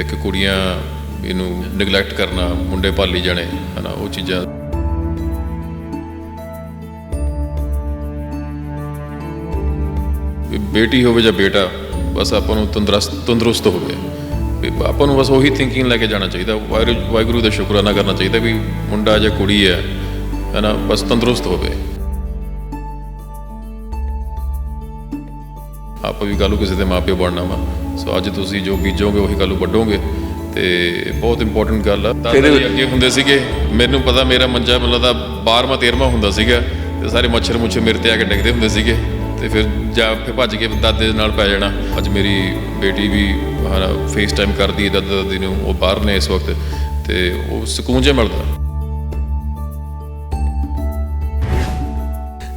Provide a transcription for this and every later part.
ਇੱਕ ਕੁੜੀਆਂ ਇਹਨੂੰ ਨੈਗਲੈਕਟ ਕਰਨਾ, ਮੁੰਡੇ ਪਾਲੀ ਜਾਣੇ, ਹਨਾ, ਉਹ ਚੀਜ਼ਾਂ। ਬੇਟੀ ਹੋਵੇ ਜਾਂ ਬੇਟਾ, ਬਸ ਆਪਾਂ ਨੂੰ ਤੰਦਰੁਸਤ ਤੰਦਰੁਸਤ ਹੋਵੇ। ਵੀ ਆਪਾਂ ਨੂੰ ਬਸ ਉਹੀ ਥਿੰਕਿੰਗ ਲੈ ਕੇ ਜਾਣਾ ਚਾਹੀਦਾ। ਵਾਹਿਗੁਰੂ ਵਾਹਿਗੁਰੂ ਦਾ ਸ਼ੁਕਰਾਨਾ ਕਰਨਾ ਚਾਹੀਦਾ ਵੀ ਮੁੰਡਾ ਜਾਂ ਕੁੜੀ ਹੈ, ਹਨਾ, ਬਸ ਤੰਦਰੁਸਤ ਹੋਵੇ। ਆਪਾਂ ਵੀ ਕੱਲ੍ਹ ਕਿਸੇ ਦੇ ਮਾਪਿਓ ਬਣਨਾ ਵਾ। ਸੋ ਅੱਜ ਤੁਸੀਂ ਜੋ ਬੀਜੋਗੇ ਉਹੀ ਕੱਲ੍ਹ ਵੱਢੋਗੇ ਤੇ ਬਹੁਤ ਇੰਪੋਰਟੈਂਟ ਗੱਲ ਆ। ਦਾਦਾ ਜੀ ਅੱਗੇ ਹੁੰਦੇ ਸੀਗੇ ਮੈਨੂੰ ਪਤਾ ਮੇਰਾ ਮੰਜਾ ਮੈਨੂੰ ਲੱਗਦਾ 12ਵਾਂ 13ਵਾਂ ਹੁੰਦਾ ਸੀਗਾ ਤੇ ਸਾਰੇ ਮੱਛਰ ਮੁੱਛਰ ਮੇਰੇ ਤੇ ਆ ਕੇ ਡਿੱਗਦੇ ਹੁੰਦੇ ਸੀਗੇ ਤੇ ਫਿਰ ਜਾ ਫਿਰ ਭੱਜ ਕੇ ਦਾਦੇ ਦੇ ਨਾਲ ਪੈ ਜਾਣਾ। ਅੱਜ ਮੇਰੀ ਬੇਟੀ ਵੀ ਫੇਸ ਟਾਈਮ ਕਰਦੀ ਹੈ ਦਾਦਾ ਦਾਦੀ ਨੂੰ ਉਹ ਬਾਹਰ ਨੇ ਇਸ ਵਕਤ ਤੇ ਉਹ ਸਕੂਨ ਜਿਹਾ ਮਿਲਦਾ।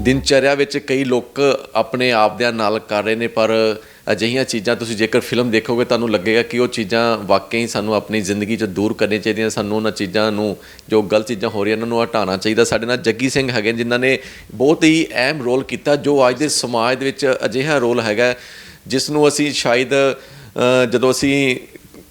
ਦਿਨਚਰਿਆ ਵਿੱਚ ਕਈ ਲੋਕ ਆਪਣੇ ਆਪ ਦੇ ਨਾਲ ਕਰ ਰਹੇ ਨੇ ਪਰ ਅਜਿਹੀਆਂ ਚੀਜ਼ਾਂ ਤੁਸੀਂ ਜੇਕਰ ਫਿਲਮ ਦੇਖੋਗੇ, ਤੁਹਾਨੂੰ ਲੱਗੇਗਾ ਕਿ ਉਹ ਚੀਜ਼ਾਂ ਵਾਕਈ ਸਾਨੂੰ ਆਪਣੀ ਜ਼ਿੰਦਗੀ 'ਚ ਦੂਰ ਕਰਨੀਆਂ ਚਾਹੀਦੀਆਂ, ਸਾਨੂੰ ਉਹਨਾਂ ਚੀਜ਼ਾਂ ਨੂੰ, ਜੋ ਗਲਤ ਚੀਜ਼ਾਂ ਹੋ ਰਹੀਆਂ, ਉਹਨਾਂ ਨੂੰ ਹਟਾਉਣਾ ਚਾਹੀਦਾ। ਸਾਡੇ ਨਾਲ ਜੱਗੀ ਸਿੰਘ ਹੈਗੇ ਜਿਨ੍ਹਾਂ ਨੇ ਬਹੁਤ ਹੀ ਅਹਿਮ ਰੋਲ ਕੀਤਾ, ਜੋ ਅੱਜ ਦੇ ਸਮਾਜ ਦੇ ਵਿੱਚ ਅਜਿਹਾ ਰੋਲ ਹੈਗਾ, ਜਿਸ ਨੂੰ ਅਸੀਂ ਸ਼ਾਇਦ ਜਦੋਂ ਅਸੀਂ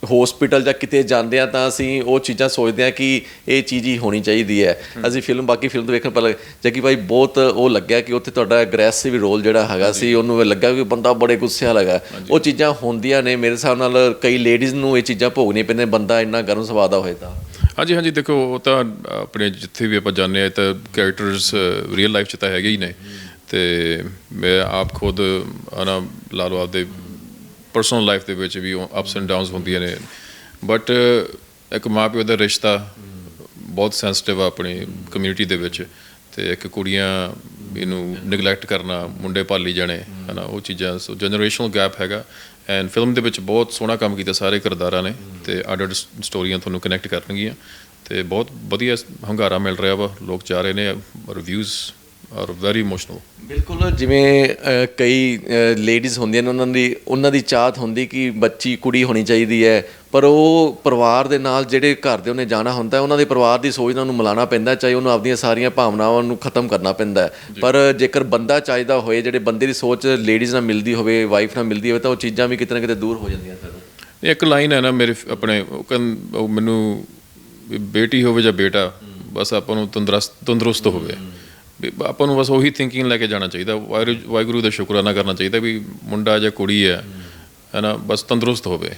ਹਸਪੀਟਲ ਜਾਂ ਕਿਤੇ ਜਾਂਦੇ ਆ ਤਾਂ ਅਸੀਂ ਉਹ ਚੀਜ਼ਾਂ ਸੋਚਦੇ ਆ ਕਿ ਇਹ ਚੀਜ਼ ਹੀ ਹੋਣੀ ਚਾਹੀਦੀ ਹੈ। ਅਸੀਂ ਫਿਲਮ ਬਾਕੀ ਫਿਲਮ ਤੋਂ ਵੇਖਣ ਪਰ ਜੱਗੀ ਭਾਈ ਬਹੁਤ ਉਹ ਲੱਗਿਆ ਕਿ ਉੱਥੇ ਤੁਹਾਡਾ ਐਗਰੈਸਿਵ ਰੋਲ ਜਿਹੜਾ ਹੈਗਾ ਸੀ ਉਹਨੂੰ ਲੱਗਾ ਕਿ ਬੰਦਾ ਬੜੇ ਗੁੱਸੇ ਵਾਲਾ ਹੈਗਾ। ਉਹ ਚੀਜ਼ਾਂ ਹੁੰਦੀਆਂ ਨੇ ਮੇਰੇ ਹਿਸਾਬ ਨਾਲ ਕਈ ਲੇਡੀਜ਼ ਨੂੰ ਇਹ ਚੀਜ਼ਾਂ ਭੋਗਣੀਆਂ ਪੈਂਦੀਆਂ ਬੰਦਾ ਇੰਨਾ ਗਰਮ ਸੁਭਾਅ ਦਾ ਹੋਏ ਤਾਂ। ਹਾਂਜੀ ਹਾਂਜੀ ਦੇਖੋ ਉਹ ਤਾਂ ਆਪਣੇ ਜਿੱਥੇ ਵੀ ਆਪਾਂ ਜਾਂਦੇ ਆ ਤਾਂ ਕੈਰੈਕਟਰਸ ਰੀਅਲ ਲਾਈਫ 'ਚ ਤਾਂ ਹੈਗੇ ਹੀ ਨੇ। ਤੇ ਮੈਂ ਆਪ ਖੁਦ ਹਨਾ ਲਾ ਲਓ ਆਪਦੇ ਪਰਸਨਲ ਲਾਈਫ ਦੇ ਵਿੱਚ ਵੀ ਅਪਸ ਐਂਡ ਡਾਊਨਸ ਹੁੰਦੀਆਂ ਨੇ। ਬਟ ਇੱਕ ਮਾਂ ਪਿਓ ਦਾ ਰਿਸ਼ਤਾ ਬਹੁਤ ਸੈਂਸਿਟਿਵ ਆ ਆਪਣੀ ਕਮਿਊਨਿਟੀ ਦੇ ਵਿੱਚ ਤੇ ਇੱਕ ਕੁੜੀਆਂ ਇਹਨੂੰ ਨੈਗਲੈਕਟ ਕਰਨਾ, ਮੁੰਡੇ ਪਾਲੀ ਜਾਣੇ, ਹਨਾ, ਉਹ ਚੀਜ਼ਾਂ ਸੋ ਜਨਰੇਸ਼ਨਲ ਗੈਪ ਹੈਗਾ। ਐਂਡ ਫਿਲਮ ਦੇ ਵਿੱਚ ਬਹੁਤ ਸੋਹਣਾ ਕੰਮ ਕੀਤਾ, ਸਾਰੇ ਕਿਰਦਾਰਾਂ ਨੇ ਤੇ ਅੱਡ ਸਟੋਰੀਆਂ ਤੁਹਾਨੂੰ ਕਨੈਕਟ ਕਰਨਗੀਆਂ। ਤੇ ਬਹੁਤ ਵਧੀਆ ਹੰਗਾਰਾ ਮਿਲ ਰਿਹਾ ਵਾ, ਲੋਕ ਜਾ ਰਹੇ ਨੇ ਰਿਵਿਊਜ਼ ਆਰ ਵੈਰੀ ਇਮੋਸ਼ਨਲ ਬਿਲਕੁਲ ਜਿਵੇਂ ਕਈ ਲੇਡੀਜ਼ ਹੁੰਦੀਆਂ ਨੇ ਉਹਨਾਂ ਦੀ ਉਹਨਾਂ ਦੀ ਚਾਹਤ ਹੁੰਦੀ ਕਿ ਬੱਚੀ ਕੁੜੀ ਹੋਣੀ ਚਾਹੀਦੀ ਹੈ। ਪਰ ਉਹ ਪਰਿਵਾਰ ਦੇ ਨਾਲ ਜਿਹੜੇ ਘਰ ਦੇ ਉਹਨੇ ਜਾਣਾ ਹੁੰਦਾ ਉਹਨਾਂ ਦੇ ਪਰਿਵਾਰ ਦੀ ਸੋਚ ਨਾਲ ਉਹਨੂੰ ਮਿਲਾਉਣਾ ਪੈਂਦਾ ਚਾਹੇ ਉਹਨੂੰ ਆਪਣੀਆਂ ਸਾਰੀਆਂ ਭਾਵਨਾਵਾਂ ਨੂੰ ਖਤਮ ਕਰਨਾ ਪੈਂਦਾ। ਪਰ ਜੇਕਰ ਬੰਦਾ ਚਾਹੀਦਾ ਹੋਏ ਜਿਹੜੇ ਬੰਦੇ ਦੀ ਸੋਚ ਲੇਡੀਜ਼ ਨਾਲ ਮਿਲਦੀ ਹੋਵੇ ਵਾਈਫ ਨਾਲ ਮਿਲਦੀ ਹੋਵੇ ਤਾਂ ਉਹ ਚੀਜ਼ਾਂ ਵੀ ਕਿਤੇ ਨਾ ਕਿਤੇ ਦੂਰ ਹੋ ਜਾਂਦੀਆਂ ਸਰ ਇੱਕ ਲਾਈਨ ਹੈ ਨਾ ਮੇਰੇ ਆਪਣੇ ਉਹ ਮੈਨੂੰ ਬੇਟੀ ਹੋਵੇ ਜਾਂ ਬੇਟਾ ਬਸ ਆਪਾਂ ਨੂੰ ਤੰਦਰੁਸਤ ਤੰਦਰੁਸਤ ਹੋਵੇ। ਆਪਾਂ ਨੂੰ ਬਸ ਉਹੀ ਥਿੰਕਿੰਗ ਲੈ ਕੇ ਜਾਣਾ ਚਾਹੀਦਾ। ਵਾਹਿਗੁਰੂ ਵਾਹਿਗੁਰੂ ਦਾ ਸ਼ੁਕਰਾਨਾ ਕਰਨਾ ਚਾਹੀਦਾ ਵੀ ਮੁੰਡਾ ਜਾਂ ਕੁੜੀ ਹੈ ਹੈ ਨਾ ਬਸ ਤੰਦਰੁਸਤ ਹੋਵੇ।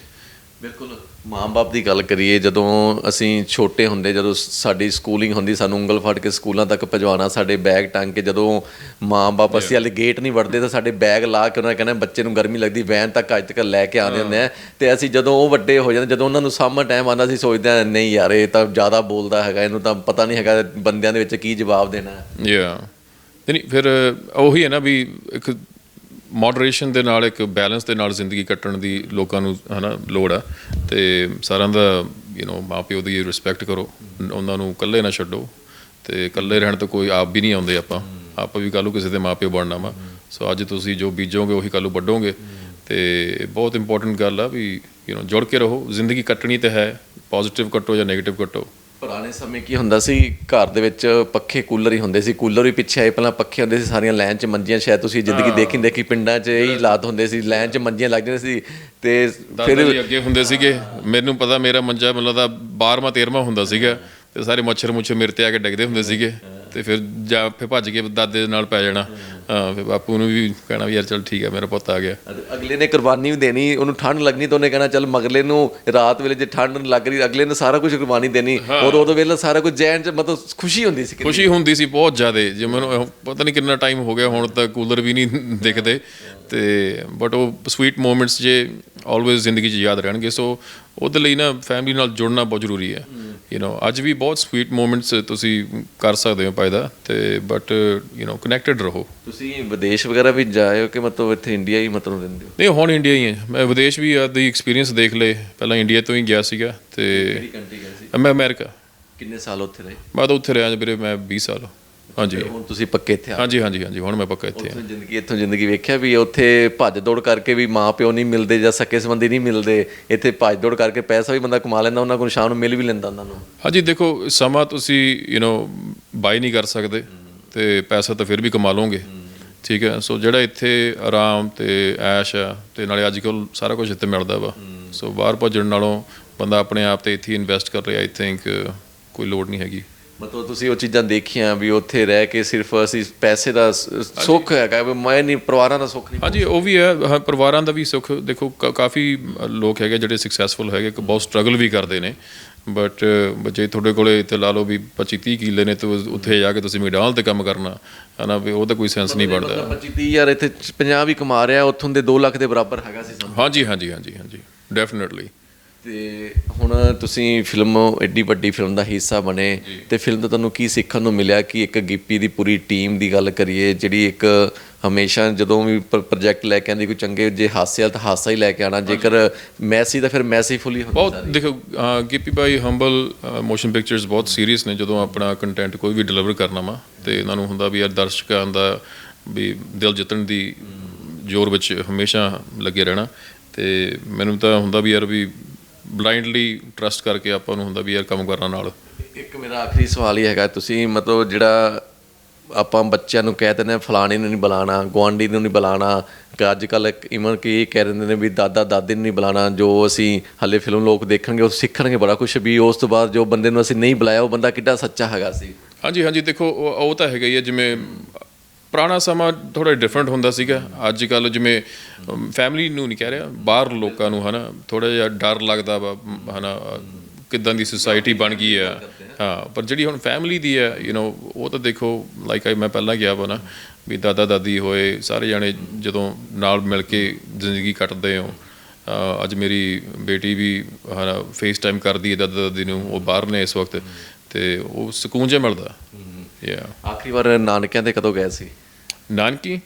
ਬਿਲਕੁਲ। ਮਾਂ-ਬਾਪ ਦੀ ਗੱਲ ਕਰੀਏ ਜਦੋਂ ਅਸੀਂ ਛੋਟੇ ਹੁੰਦੇ ਜਦੋਂ ਸਾਡੀ ਸਕੂਲਿੰਗ ਹੁੰਦੀ ਸਾਨੂੰ ਉਂਗਲ ਫੜ ਕੇ ਸਕੂਲਾਂ ਤੱਕ ਭਜਵਾਉਣਾ ਸਾਡੇ ਬੈਗ ਟੰਗ ਕੇ ਜਦੋਂ ਮਾਂ-ਬਾਪ ਅਸੀਂ ਹਲੇ ਗੇਟ ਨਹੀਂ ਵੜਦੇ ਤਾਂ ਸਾਡੇ ਬੈਗ ਲਾ ਕੇ ਉਹਨਾਂ ਨੇ ਕਹਿਣਾ ਬੱਚੇ ਨੂੰ ਗਰਮੀ ਲੱਗਦੀ ਵੈਨ ਤੱਕ ਅੱਜ ਤੱਕ ਲੈ ਕੇ ਆਉਂਦੇ ਹੁੰਦੇ ਆ। ਤੇ ਅਸੀਂ ਜਦੋਂ ਉਹ ਵੱਡੇ ਹੋ ਜਾਂਦੇ ਜਦੋਂ ਉਹਨਾਂ ਨੂੰ ਸਾਹਮਣੇ ਟਾਈਮ ਆਉਂਦਾ ਸੀ ਸੋਚਦੇ ਆ ਨਹੀਂ ਯਾਰ ਇਹ ਤਾਂ ਜ਼ਿਆਦਾ ਬੋਲਦਾ ਹੈਗਾ ਇਹਨੂੰ ਤਾਂ ਪਤਾ ਨਹੀਂ ਹੈਗਾ ਬੰਦਿਆਂ ਦੇ ਵਿੱਚ ਕੀ ਜਵਾਬ ਦੇਣਾ। ਹੈ ਯਾ ਨਹੀਂ ਫਿਰ ਉਹੀ ਹੈ ਨਾ ਵੀ ਇੱਕ ਮੋਡਰੇਸ਼ਨ ਦੇ ਨਾਲ ਇੱਕ ਬੈਲੈਂਸ ਦੇ ਨਾਲ ਜ਼ਿੰਦਗੀ ਕੱਟਣ ਦੀ ਲੋਕਾਂ ਨੂੰ ਹਨਾ ਲੋੜ ਆ। ਤੇ ਸਾਰਿਆਂ ਦਾ ਯੂ نو ਮਾਪਿਓ ਦੀ ਰਿਸਪੈਕਟ ਕਰੋ। ਉਹਨਾਂ ਨੂੰ ਇਕੱਲੇ ਨਾ ਛੱਡੋ। ਤੇ ਇਕੱਲੇ ਰਹਿਣ ਤੋਂ ਕੋਈ ਆਪ ਵੀ ਨਹੀਂ ਆਉਂਦੇ ਆਪਾਂ। ਆਪਾਂ ਵੀ ਕੱਲੂ ਕਿਸੇ ਦੇ ਮਾਪਿਓ ਬਣਨਾ ਵਾ। ਸੋ ਅੱਜ ਤੁਸੀਂ ਜੋ ਬੀਜੋਗੇ, ਉਹੀ ਕੱਲੂ ਵੱਢੋਗੇ। ਤੇ ਬਹੁਤ ਇੰਪੋਰਟੈਂਟ ਗੱਲ ਆ ਵੀ ਯੂ نو ਜੁੜ ਕੇ ਰਹੋ। ਜ਼ਿੰਦਗੀ ਕੱਟਣੀ ਤੇ ਹੈ। ਪੋਜ਼ਿਟਿਵ ਕੱਟੋ ਜਾਂ 네ਗੇਟਿਵ ਕੱਟੋ ਪੁਰਾਣੇ ਸਮੇਂ ਕੀ ਹੁੰਦਾ ਸੀ? ਘਰ ਦੇ ਵਿੱਚ ਪੱਖੇ ਕੂਲਰ ਹੀ ਹੁੰਦੇ ਸੀ। ਕੂਲਰ ਵੀ ਪਿੱਛੇ ਆਏ ਪਹਿਲਾਂ ਪੱਖੇ ਹੁੰਦੇ ਸੀ ਸਾਰੀਆਂ ਲਾਈਨ 'ਚ ਮੰਜੀਆਂ ਸ਼ਾਇਦ ਤੁਸੀਂ ਜ਼ਿੰਦਗੀ ਦੇਖੀ ਦੇਖੀ ਪਿੰਡਾਂ 'ਚ ਇਹੀ ਹਾਲਾਤ ਹੁੰਦੇ ਸੀ ਲਾਈਨ 'ਚ ਮੰਜੀਆਂ ਲੱਗ ਜਾਂਦੀਆਂ ਸੀ ਤੇ ਜੀ ਅੱਗੇ ਹੁੰਦੇ ਸੀਗੇ। ਮੈਨੂੰ ਪਤਾ ਮੇਰਾ ਮੰਜਾ ਮੈਨੂੰ ਲੱਗਦਾ 12ਵਾਂ 13ਵਾਂ ਹੁੰਦਾ ਸੀਗਾ ਤੇ ਸਾਰੇ ਮੱਛਰ ਮੁੱਛਰ ਮੇਰੇ ਤੇ ਆ ਕੇ ਡਿੱਗਦੇ ਹੁੰਦੇ ਸੀਗੇ। ਤੇ ਫਿਰ ਜਾ ਫਿਰ ਭੱਜ ਕੇ ਦਾਦੇ ਦੇ ਨਾਲ ਪੈ ਜਾਣਾ। ਹਾਂ ਫਿਰ ਬਾਪੂ ਨੂੰ ਵੀ ਕਹਿਣਾ ਵੀ ਯਾਰ ਚਲ ਠੀਕ ਹੈ ਮੇਰਾ ਪੁੱਤ ਆ ਗਿਆ। ਅਗਲੇ ਨੇ ਕੁਰਬਾਨੀ ਵੀ ਦੇਣੀ ਉਹਨੂੰ ਠੰਡ ਲੱਗਣੀ ਤਾਂ ਉਹਨੇ ਕਹਿਣਾ ਚੱਲ ਮਗਲੇ ਨੂੰ ਰਾਤ ਵੇਲੇ ਜੇ ਠੰਡ ਲੱਗ ਰਹੀ ਅਗਲੇ ਨੇ ਸਾਰਾ ਕੁਝ ਕੁਰਬਾਨੀ ਦੇਣੀ। ਔਰ ਉਦੋਂ ਵੇਲੇ ਸਾਰਾ ਕੁਝ ਜੈਨ 'ਚ ਮਤਲਬ ਖੁਸ਼ੀ ਹੁੰਦੀ ਸੀ ਖੁਸ਼ੀ ਹੁੰਦੀ ਸੀ ਬਹੁਤ ਜ਼ਿਆਦਾ ਜੇ ਮੈਨੂੰ ਪਤਾ ਨਹੀਂ ਕਿੰਨਾ ਟਾਈਮ ਹੋ ਗਿਆ ਹੁਣ ਤਾਂ ਕੂਲਰ ਵੀ ਨਹੀਂ ਦਿਖਦੇ। ਤੇ ਬਟ ਉਹ ਸਵੀਟ ਮੂਮੈਂਟਸ ਜੇ ਆਲਵੇਜ਼ ਜ਼ਿੰਦਗੀ 'ਚ ਯਾਦ ਰਹਿਣਗੇ ਸੋ ਉਹਦੇ ਲਈ ਨਾ ਫੈਮਿਲੀ ਨਾਲ ਜੁੜਨਾ ਬਹੁਤ ਜ਼ਰੂਰੀ ਹੈ ਯੂ نو ਅੱਜ ਵੀ ਬਹੁਤ ਸਵੀਟ ਮੂਮੈਂਟਸ ਤੁਸੀਂ ਕਰ ਸਕਦੇ ਹੋ ਪਾਇਦਾ ਤੇ ਬਟ ਯੂ نو ਕਨੈਕਟਡ ਰਹੋ ਤੁਸੀਂ ਵਿਦੇਸ਼ ਵਗੈਰਾ ਵੀ ਜਾਏ ਹੋ ਕਿ ਮਤਲਬ ਇੱਥੇ ਇੰਡੀਆ ਹੀ ਮਤਲਬ ਰਹਿੰਦੇ ਹੋ ਨਹੀਂ ਹੁਣ ਇੰਡੀਆ ਹੀ ਹੈ ਮੈਂ ਵਿਦੇਸ਼ ਵੀ ਦੀ ਐਕਸਪੀਰੀਅੰਸ ਦੇਖ ਲਏ ਪਹਿਲਾਂ ਇੰਡੀਆ ਤੋਂ ਹੀ ਗਿਆ ਸੀਗਾ ਤੇ ਕਿਹੜੀ ਕੰਟਰੀ ਗਏ ਸੀ ਮੈਂ ਅਮਰੀਕਾ ਕਿੰਨੇ ਸਾਲ ਉੱਥੇ ਰਹੇ ਮੈਂ ਤਾਂ ਉੱਥੇ ਰਿਹਾ ਵੀਰੇ ਮੈਂ 20 ਸਾਲ ਹਾਂਜੀ। ਹੁਣ ਤੁਸੀਂ ਪੱਕੇ ਇੱਥੇ ਆ। ਹਾਂਜੀ ਹਾਂਜੀ ਹਾਂਜੀ ਹੁਣ ਮੈਂ ਪੱਕਾ ਇੱਥੇ ਹਾਂ ਉੱਥੋਂ ਜ਼ਿੰਦਗੀ ਇੱਥੋਂ ਜ਼ਿੰਦਗੀ ਵੇਖਿਆ ਵੀ ਉੱਥੇ ਭੱਜ ਦੌੜ ਕਰਕੇ ਵੀ ਮਾਂ ਪਿਓ ਨਹੀਂ ਮਿਲਦੇ ਜਾਂ ਸਕੇ ਸੰਬੰਧੀ ਨਹੀਂ ਮਿਲਦੇ। ਇੱਥੇ ਭੱਜ ਦੌੜ ਕਰਕੇ ਪੈਸਾ ਵੀ ਬੰਦਾ ਕਮਾ ਲੈਂਦਾ ਉਹਨਾਂ ਕੋਲ ਸ਼ਾਮ ਨੂੰ ਮਿਲ ਵੀ ਲੈਂਦਾ ਉਹਨਾਂ ਨੂੰ। ਹਾਂਜੀ ਦੇਖੋ ਸਮਾਂ ਤੁਸੀਂ ਯੂ نو ਬਾਈ ਨਹੀਂ ਕਰ ਸਕਦੇ ਤੇ ਪੈਸਾ ਤਾਂ ਫਿਰ ਵੀ ਕਮਾ ਲਓਗੇ। ਠੀਕ ਹੈ ਸੋ ਜਿਹੜਾ ਇੱਥੇ ਆਰਾਮ ਤੇ ਐਸ਼ ਆ ਤੇ ਨਾਲੇ ਅੱਜ ਕੱਲ ਸਾਰਾ ਕੁਝ ਇੱਥੇ ਮਿਲਦਾ ਵਾ। ਸੋ ਬਾਹਰ ਭੱਜਣ ਨਾਲੋਂ ਬੰਦਾ ਆਪਣੇ ਆਪ ਤੇ ਇੱਥੇ ਇਨਵੈਸਟ ਕਰ ਰਿਹਾ ਆਈ ਥਿੰਕ ਕੋਈ ਲੋੜ ਨਹੀਂ ਹੈਗੀ। ਮਤਲਬ ਤੁਸੀਂ ਉਹ ਚੀਜ਼ਾਂ ਦੇਖੀਆਂ ਵੀ ਉੱਥੇ ਰਹਿ ਕੇ ਸਿਰਫ ਅਸੀਂ ਪੈਸੇ ਦਾ ਸੁੱਖ ਹੈਗਾ ਵੀ ਮੈਂ ਨਹੀਂ ਪਰਿਵਾਰਾਂ ਦਾ ਸੁੱਖ ਨਹੀਂ ਹਾਂਜੀ ਉਹ ਵੀ ਹੈ ਪਰਿਵਾਰਾਂ ਦਾ ਵੀ ਸੁੱਖ ਦੇਖੋ ਕਾਫੀ ਲੋਕ ਹੈਗੇ ਜਿਹੜੇ ਸਕਸੈਸਫੁਲ ਹੈਗੇ ਕਿ ਬਹੁਤ ਸਟਰਗਲ ਵੀ ਕਰਦੇ ਨੇ। ਬਟ ਜੇ ਤੁਹਾਡੇ ਕੋਲੇ ਤੇ ਲਾ ਲਓ ਵੀ 25 30 ਕਿੱਲੇ ਨੇ ਤੇ ਉੱਥੇ ਜਾ ਕੇ ਤੁਸੀਂ ਮੈਕਡੋਨਲਡ ਤੇ ਕੰਮ ਕਰਨਾ ਹਨਾ ਵੀ ਉਹਦਾ ਕੋਈ ਸੈਂਸ ਨਹੀਂ ਬਣਦਾ। 25 30000 ਇੱਥੇ 50 ਵੀ ਕਮਾ ਰਿਹਾ ਉੱਥੋਂ ਦੇ 2 ਲੱਖ ਦੇ ਬਰਾਬਰ ਹੈਗਾ ਸੀ ਸਾਨੂੰ ਹਾਂਜੀ ਹਾਂਜੀ ਹਾਂਜੀ ਹਾਂਜੀ ਡੈਫੀਨਿਟਲੀ ਤੇ ਹੁਣ ਤੁਸੀਂ ਫਿਲਮ ਐਡੀ ਵੱਡੀ ਫਿਲਮ ਦਾ ਹਿੱਸਾ ਬਣੇ ਤੇ ਫਿਲਮ ਤੋਂ ਤੁਹਾਨੂੰ ਕੀ ਸਿੱਖਣ ਨੂੰ ਮਿਲਿਆ ਕਿ ਇੱਕ ਗਿੱਪੀ ਦੀ ਪੂਰੀ ਟੀਮ ਦੀ ਗੱਲ ਕਰੀਏ ਜਿਹੜੀ ਇੱਕ ਹਮੇਸ਼ਾ ਜਦੋਂ ਵੀ ਪ੍ਰੋਜੈਕਟ ਲੈ ਕੇ ਆਂਦੀ ਕੋਈ ਚੰਗੇ ਜੇ ਹਾਸਿਆ ਤਾਂ ਹਾਸਾ ਹੀ ਲੈ ਕੇ ਆਣਾ ਜੇਕਰ ਮੈਸੀ ਤਾਂ ਫਿਰ ਮੈਸੀਫੁਲੀ ਹੁੰਦਾ ਬਹੁਤ ਦੇਖੋ ਗਿੱਪੀ ਭਾਈ ਹੰਬਲ ਮੋਸ਼ਨ ਪਿਕਚਰਸ ਬਹੁਤ ਸੀਰੀਅਸ ਨੇ ਜਦੋਂ ਆਪਣਾ ਕੰਟੈਂਟ ਕੋਈ ਵੀ ਡਿਲੀਵਰ ਕਰਨਾ ਵਾ ਤੇ ਇਹਨਾਂ ਨੂੰ ਹੁੰਦਾ ਵੀ ਯਾਰ ਦਰਸ਼ਕਾਂ ਦਾ ਵੀ ਦਿਲ ਜਿੱਤਣ ਦੀ ਜ਼ੋਰ ਵਿੱਚ ਹਮੇਸ਼ਾ ਲੱਗੇ ਰਹਿਣਾ ਤੇ ਮੈਨੂੰ ਤਾਂ ਹੁੰਦਾ ਵੀ ਯਾਰ ਵੀ ਬਲਾਈਂਡਲੀ ਟਰਸਟ ਕਰਕੇ ਆਪਾਂ ਨੂੰ ਹੁੰਦਾ ਵੀ ਯਾਰ ਕੰਮ ਕਰਨਾ ਨਾਲ। ਇੱਕ ਮੇਰਾ ਆਖਰੀ ਸਵਾਲ ਹੀ ਹੈਗਾ ਤੁਸੀਂ ਮਤਲਬ ਜਿਹੜਾ ਆਪਾਂ ਬੱਚਿਆਂ ਨੂੰ ਕਹਿ ਦਿੰਦੇ ਫਲਾਣੇ ਨੂੰ ਨਹੀਂ ਬੁਲਾਣਾ ਗੁਆਂਢੀ ਨੂੰ ਨਹੀਂ ਬੁਲਾਣਾ ਕਿ ਅੱਜ ਕੱਲ ਇਵਨ ਕਿ ਇਹ ਕਹਿ ਦਿੰਦੇ ਨੇ ਵੀ ਦਾਦਾ ਦਾਦੀ ਨੂੰ ਨਹੀਂ ਬੁਲਾਣਾ ਜੋ ਅਸੀਂ ਹੱਲੇ ਫਿਲਮ ਲੋਕ ਦੇਖਣਗੇ ਉਹ ਸਿੱਖਣਗੇ ਬੜਾ ਕੁਝ ਵੀ ਉਸ ਤੋਂ ਬਾਅਦ ਜੋ ਬੰਦੇ ਨੂੰ ਅਸੀਂ ਨਹੀਂ ਬੁਲਾਇਆ ਉਹ ਬੰਦਾ ਕਿੱਡਾ ਸੱਚਾ ਹੈਗਾ ਸੀ। ਹਾਂਜੀ ਹਾਂਜੀ ਦੇਖੋ ਉਹ ਉਹ ਤਾਂ ਹੈਗਾ ਹੀ ਹੈ ਜਿਵੇਂ ਪੁਰਾਣਾ ਸਮਾਂ ਥੋੜਾ ਡਿਫਰੈਂਟ ਹੁੰਦਾ ਸੀਗਾ। ਅੱਜ ਕੱਲ ਜਿਵੇਂ ਫੈਮਿਲੀ ਨੂੰ ਨਹੀਂ ਕਹਿ ਰਿਹਾ ਬਾਹਰ ਲੋਕਾਂ ਨੂੰ ਹਨਾ ਥੋੜਾ ਜਿਹਾ ਡਰ ਲੱਗਦਾ ਵਾ ਮ, ਹਨਾ ਅ, ਕਿੱਦਾਂ ਦੀ ਸੁਸਾਇਟੀ ਬਣ ਗਈ ਆ। ਹਾਂ ਪਰ ਜਿਹੜੀ ਹੁਣ ਫੈਮਿਲੀ ਦੀ ਹੈ ਯੂ نو ਉਹ ਤਾਂ ਦੇਖੋ ਲਾਈਕ ਆਈ ਮੈਂ ਪਹਿਲਾਂ ਗਿਆ ਵਾ ਨਾ ਵੀ ਦਾਦਾ ਦਾਦੀ ਹੋਏ ਸਾਰੇ ਜਾਣੇ ਜਦੋਂ ਨਾਲ ਮਿਲ ਕੇ ਜ਼ਿੰਦਗੀ ਕੱਟਦੇ ਹੋ ਅੱਜ ਮੇਰੀ ਬੇਟੀ ਵੀ ਹਨਾ ਫੇਸ ਟਾਈਮ ਕਰਦੀ ਹੈ ਦਾਦਾ ਦਾਦੀ ਨੂੰ ਉਹ ਬਾਹਰ ਨੇ ਇਸ ਵਕਤ ਤੇ ਉਹ ਸਕੂਨ ਜਿਹਾ ਮਿਲਦਾ। ਯਾ ਆਖਰੀ ਵਾਰ ਨਾਨਕਿਆਂ ਤੇ ਕਦੋਂ ਗਏ ਸੀ? ਨਾਨਕੀ?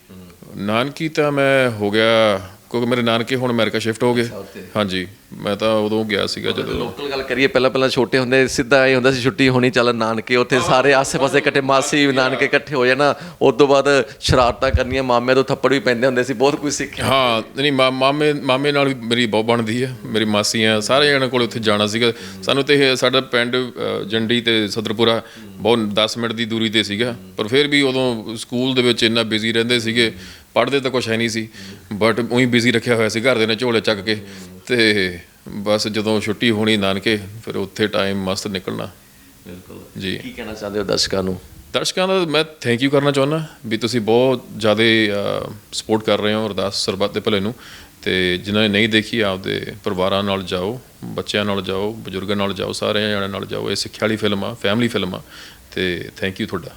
ਨਾਨਕੀ ਤਾਂ ਮੈਂ ਹੋ ਗਿਆ ਕਿਉਂਕਿ ਮੇਰੇ ਨਾਨਕੇ ਹੁਣ ਅਮਰੀਕਾ ਸ਼ਿਫਟ ਹੋ ਗਏ। ਹਾਂਜੀ ਮੈਂ ਤਾਂ ਉਦੋਂ ਗਿਆ ਸੀਗਾ ਜਦੋਂ। ਲੋਕਲ ਗੱਲ ਕਰੀਏ ਪਹਿਲਾਂ ਪਹਿਲਾਂ ਛੋਟੇ ਹੁੰਦੇ ਸਿੱਧਾ ਇਹ ਹੁੰਦਾ ਸੀ ਛੁੱਟੀ ਹੋਣੀ ਚੱਲ ਨਾਨਕੇ ਉੱਥੇ ਸਾਰੇ ਆਸੇ-ਪਾਸੇ ਇਕੱਠੇ ਮਾਸੀ ਨਾਨਕੇ ਇਕੱਠੇ ਹੋ ਜਾਣਾ ਉਸ ਤੋਂ ਬਾਅਦ ਸ਼ਰਾਰਤਾਂ ਕਰਨੀਆਂ ਮਾਮਿਆਂ ਤੋਂ ਥੱਪੜ ਵੀ ਪੈਂਦੇ ਹੁੰਦੇ ਸੀ ਬਹੁਤ ਕੁਝ ਸਿੱਖਿਆ। ਹਾਂ ਨਹੀਂ ਮਾਮੇ ਮਾਮੇ ਨਾਲ ਵੀ ਮੇਰੀ ਬਹੁਤ ਬਣਦੀ ਹੈ ਮੇਰੀ ਮਾਸੀਆਂ ਸਾਰੇ ਜਣਾਂ ਕੋਲ ਉੱਥੇ ਜਾਣਾ ਸੀਗਾ। ਸਾਨੂੰ ਤੇ ਸਾਡਾ ਪਿੰਡ ਜੰਡੀ ਤੇ ਸਦਰਪੁਰਾ ਬਹੁਤ 10 ਮਿੰਟ ਦੀ ਦੂਰੀ ਤੇ ਸੀਗਾ ਪਰ ਫਿਰ ਵੀ ਉਦੋਂ ਸਕੂਲ ਦੇ ਵਿੱਚ ਇੰਨਾ ਬਿਜ਼ੀ ਰਹਿੰਦੇ ਸੀਗੇ ਪੜ੍ਹਦੇ ਤਾਂ ਕੁਛ ਹੈ ਨਹੀਂ ਸੀ ਬਟ ਉਹੀ ਬਿਜ਼ੀ ਰੱਖਿਆ ਹੋਇਆ ਸੀ ਘਰ ਦੇ ਨੇ ਝੋਲੇ ਚੱਕ ਕੇ ਤੇ ਬਸ ਜਦੋਂ ਛੁੱਟੀ ਹੋਣੀ ਨਾਨਕੇ ਫਿਰ ਉੱਥੇ ਟਾਈਮ ਮਸਤ ਨਿਕਲਣਾ। ਬਿਲਕੁਲ। ਜੀ। ਕੀ ਕਹਿਣਾ ਚਾਹੁੰਦੇ ਹੋ ਦਰਸ਼ਕਾਂ ਨੂੰ? ਦਰਸ਼ਕਾਂ ਦਾ ਮੈਂ ਥੈਂਕ ਯੂ ਕਰਨਾ ਚਾਹੁੰਦਾ ਵੀ ਤੁਸੀਂ ਬਹੁਤ ਜ਼ਿਆਦਾ ਸਪੋਰਟ ਕਰ ਰਹੇ ਹੋ ਅਰਦਾਸ ਸਰਬੱਤ ਦੇ ਭਲੇ ਨੂੰ ਤੇ ਜਿਨ੍ਹਾਂ ਨੇ ਨਹੀਂ ਦੇਖੀ ਆਪਦੇ ਪਰਿਵਾਰਾਂ ਨਾਲ ਜਾਓ ਬੱਚਿਆਂ ਨਾਲ ਜਾਓ ਬਜ਼ੁਰਗਾਂ ਨਾਲ ਜਾਓ ਸਾਰੇ ਜਣਿਆਂ ਨਾਲ ਜਾਓ ਇਹ ਸਿੱਖਿਆ ਵਾਲੀ ਫਿਲਮ ਆ ਫੈਮਿਲੀ ਫਿਲਮ ਆ ਤੇ ਥੈਂਕ ਯੂ ਤੁਹਾਡਾ।